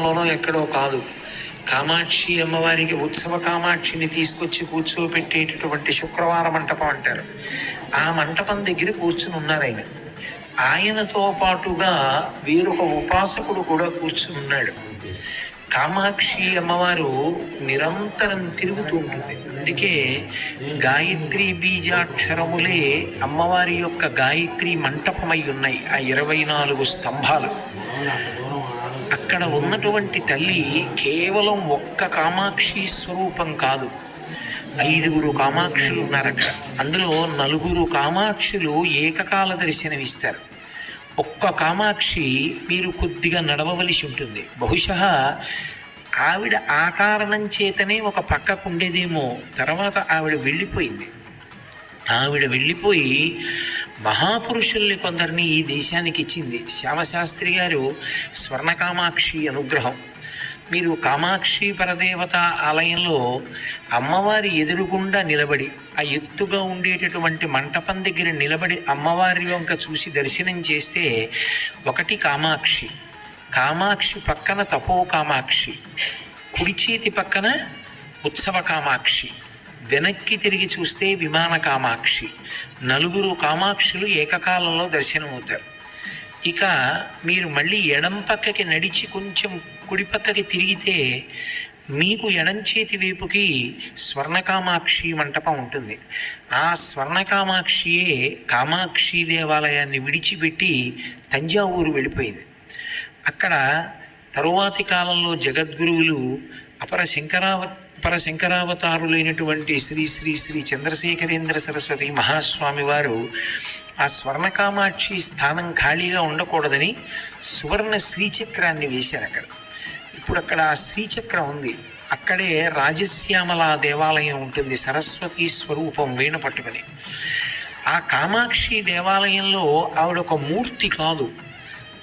లోనో ఎక్కడో కాదు. కామాక్షి అమ్మవారికి ఉత్సవ కామాక్షిని తీసుకొచ్చి కూర్చోబెట్టేటటువంటి శుక్రవార మంటపం అంటారు. ఆ మంటపం దగ్గర కూర్చుని ఉన్నారు ఆయన. ఆయనతో పాటుగా వీరొక ఉపాసకుడు కూడా కూర్చుని ఉన్నాడు. కామాక్షి అమ్మవారు నిరంతరం తిరుగుతూ ఉంటుంది. అందుకే గాయత్రి బీజాక్షరములే అమ్మవారి యొక్క గాయత్రి మంటపమై ఉన్నాయి. ఆ ఇరవై నాలుగు స్తంభాలు. అక్కడ ఉన్నటువంటి తల్లి కేవలం ఒక్క కామాక్షి స్వరూపం కాదు. ఐదుగురు కామాక్షులు ఉన్నారు అక్కడ అందులో నలుగురు కామాక్షులు ఏకకాల దర్శనమిస్తారు ఒక్క కామాక్షి మీరు కొద్దిగా నడవవలసి ఉంటుంది. బహుశా ఆవిడ ఆ కారణం చేతనే ఒక పక్కకు ఉండేదేమో. తర్వాత ఆవిడ వెళ్ళిపోయింది. ఆవిడ వెళ్ళిపోయి మహాపురుషుల్ని కొందరిని ఈ దేశానికి ఇచ్చింది శ్యామశాస్త్రి గారు స్వర్ణకామాక్షి అనుగ్రహం. మీరు కామాక్షి పరదేవత ఆలయంలో అమ్మవారి ఎదురుగుండా నిలబడి ఆ ఎత్తుగా ఉండేటటువంటి మంటపం దగ్గర నిలబడి అమ్మవారి వంక చూసి దర్శనం చేస్తే ఒకటి కామాక్షి కామాక్షి పక్కన తపో కామాక్షి కుడి చేతి పక్కన ఉత్సవ కామాక్షి. వెనక్కి తిరిగి చూస్తే విమాన కామాక్షి. నలుగురు కామాక్షులు ఏకకాలంలో దర్శనమవుతారు. ఇక మీరు మళ్ళీ ఎడం పక్కకి నడిచి కొంచెం కుడి పక్కకి తిరిగితే మీకు ఎడం చేతి వైపుకి స్వర్ణకామాక్షి మంటపం ఉంటుంది. ఆ స్వర్ణకామాక్షియే కామాక్షి దేవాలయాన్ని విడిచిపెట్టి తంజావూరు వెళ్ళిపోయింది. అక్కడ తరువాతి కాలంలో జగద్గురువులు అపర శంకరావతి అపర శంకరావతారులైనటువంటి శ్రీ శ్రీ శ్రీ చంద్రశేఖరేంద్ర సరస్వతి మహాస్వామి వారు ఆ స్వర్ణకామాక్షి స్థానం ఖాళీగా ఉండకూడదని సువర్ణ శ్రీచక్రాన్ని వేశారు అక్కడ. ఇప్పుడు అక్కడ ఆ శ్రీచక్రం ఉంది. అక్కడే రాజశ్యామల దేవాలయం ఉంటుంది. సరస్వతి స్వరూపం వీణ పట్టుకుని. ఆ కామాక్షి దేవాలయంలో ఆవిడ ఒక మూర్తి కాదు.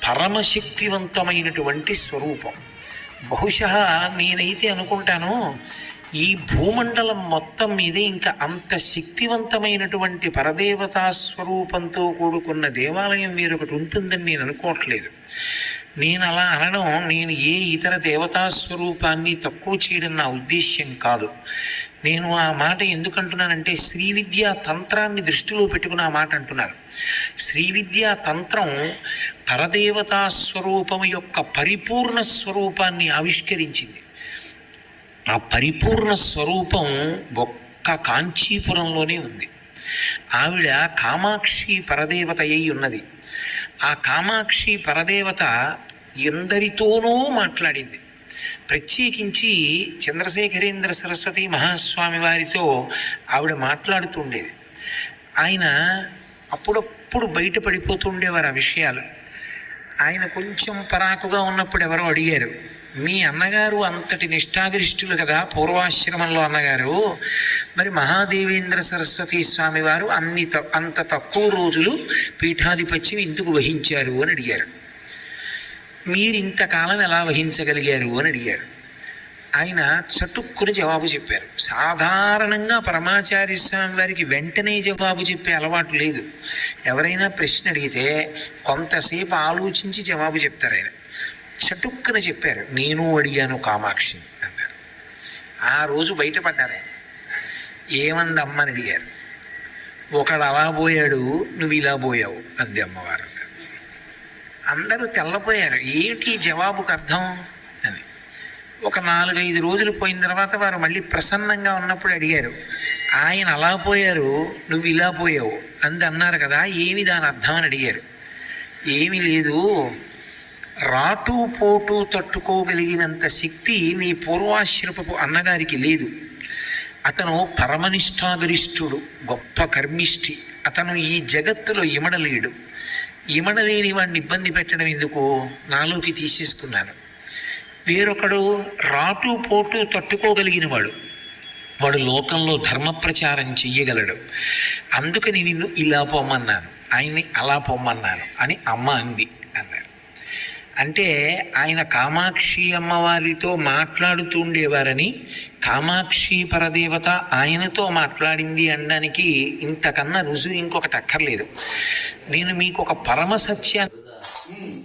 పరమశక్తివంతమైనటువంటి స్వరూపం. బహుశా నేనైతే అనుకుంటాను ఈ భూమండలం మొత్తం మీదే ఇంకా అంత శక్తివంతమైనటువంటి పరదేవతా స్వరూపంతో కూడుకున్న దేవాలయం వేరొకటి ఉంటుందని నేను అనుకోవట్లేదు. నేను అలా అనడం నేను ఏ ఇతర దేవతా స్వరూపాన్ని తక్కువ చేయడం నా ఉద్దేశ్యం కాదు. నేను ఆ మాట ఎందుకంటున్నానంటే శ్రీ విద్యా తంత్రాన్ని దృష్టిలో పెట్టుకుని ఆ మాట అంటున్నాను శ్రీ విద్యా తంత్రం పరదేవతా స్వరూపం యొక్క పరిపూర్ణ స్వరూపాన్ని ఆవిష్కరించింది. ఆ పరిపూర్ణ స్వరూపం ఒక్క కాంచీపురంలోనే ఉంది. ఆవిడ కామాక్షి పరదేవత అయి ఉన్నది. ఆ కామాక్షి పరదేవత ఎందరితోనూ మాట్లాడింది. ప్రత్యేకించి చంద్రశేఖరేంద్ర సరస్వతి మహాస్వామి వారితో ఆవిడ మాట్లాడుతుండేది. ఆయన అప్పుడప్పుడు బయటపడిపోతుండేవారు ఆ విషయాలు. ఆయన కొంచెం పరాకుగా ఉన్నప్పుడు ఎవరో అడిగారు మీ అన్నగారు అంతటి నిష్ఠాగరిష్ఠులు కదా పూర్వాశ్రమంలో అన్నగారు. మరి మహాదేవేంద్ర సరస్వతి స్వామి వారు అన్ని త- అంత తక్కువ రోజులు పీఠాధిపత్యం ఎందుకు వహించారు అని అడిగారు. మీరు ఇంతకాలం ఎలా వహించగలిగారు అని అడిగారు. ఆయన చటుక్కుని జవాబు చెప్పారు. సాధారణంగా పరమాచార్య స్వామి వారికి వెంటనే జవాబు చెప్పే అలవాటు లేదు. ఎవరైనా ప్రశ్న అడిగితే కొంతసేపు ఆలోచించి జవాబు చెప్తారు ఆయన. చటుక్కున చెప్పారు నేను అడిగాను కామాక్షి అన్నారు. ఆ రోజు బయటపడ్డారు ఆయన. ఏమంది అమ్మని అడిగారు. ఒకడు అలా పోయాడు నువ్వు ఇలా పోయావు అంది అమ్మవారు. అందరూ తెల్లపోయారు ఏంటి జవాబుకు అర్థం? అని. ఒక నాలుగైదు రోజులు పోయిన తర్వాత వారు మళ్ళీ ప్రసన్నంగా ఉన్నప్పుడు అడిగారు. ఆయన అలా పోయారు నువ్వు ఇలా పోయావు అంది అన్నారు కదా ఏమి దాని అర్థం? అని అడిగారు. ఏమీ లేదు రాటు పోటు తట్టుకోగలిగినంత శక్తి మీ పూర్వాశ్రపపు అన్నగారికి లేదు. అతను పరమనిష్టాగరిష్ఠుడు గొప్ప కర్మిష్ఠి. అతను ఈ జగత్తులో ఇమడలేడు. ఇమడలేని వాడిని ఇబ్బంది పెట్టడం ఎందుకు నాలోకి తీసేసుకున్నాను. వేరొకడు రాటు పోటు తట్టుకోగలిగిన వాడు వాడు లోకంలో ధర్మ ప్రచారం చెయ్యగలడు. అందుకని నిన్ను ఇలా పొమ్మన్నాను. ఆయన్ని అలా పొమ్మన్నాను అని అమ్మ అంది. అంటే ఆయన కామాక్షి అమ్మవారితో మాట్లాడుతుండేవారని కామాక్షి పరదేవత ఆయనతో మాట్లాడింది అనడానికి ఇంతకన్నా రుజువు ఇంకొకటి అక్కర్లేదు. నేను మీకు ఒక పరమ సత్యాన్ని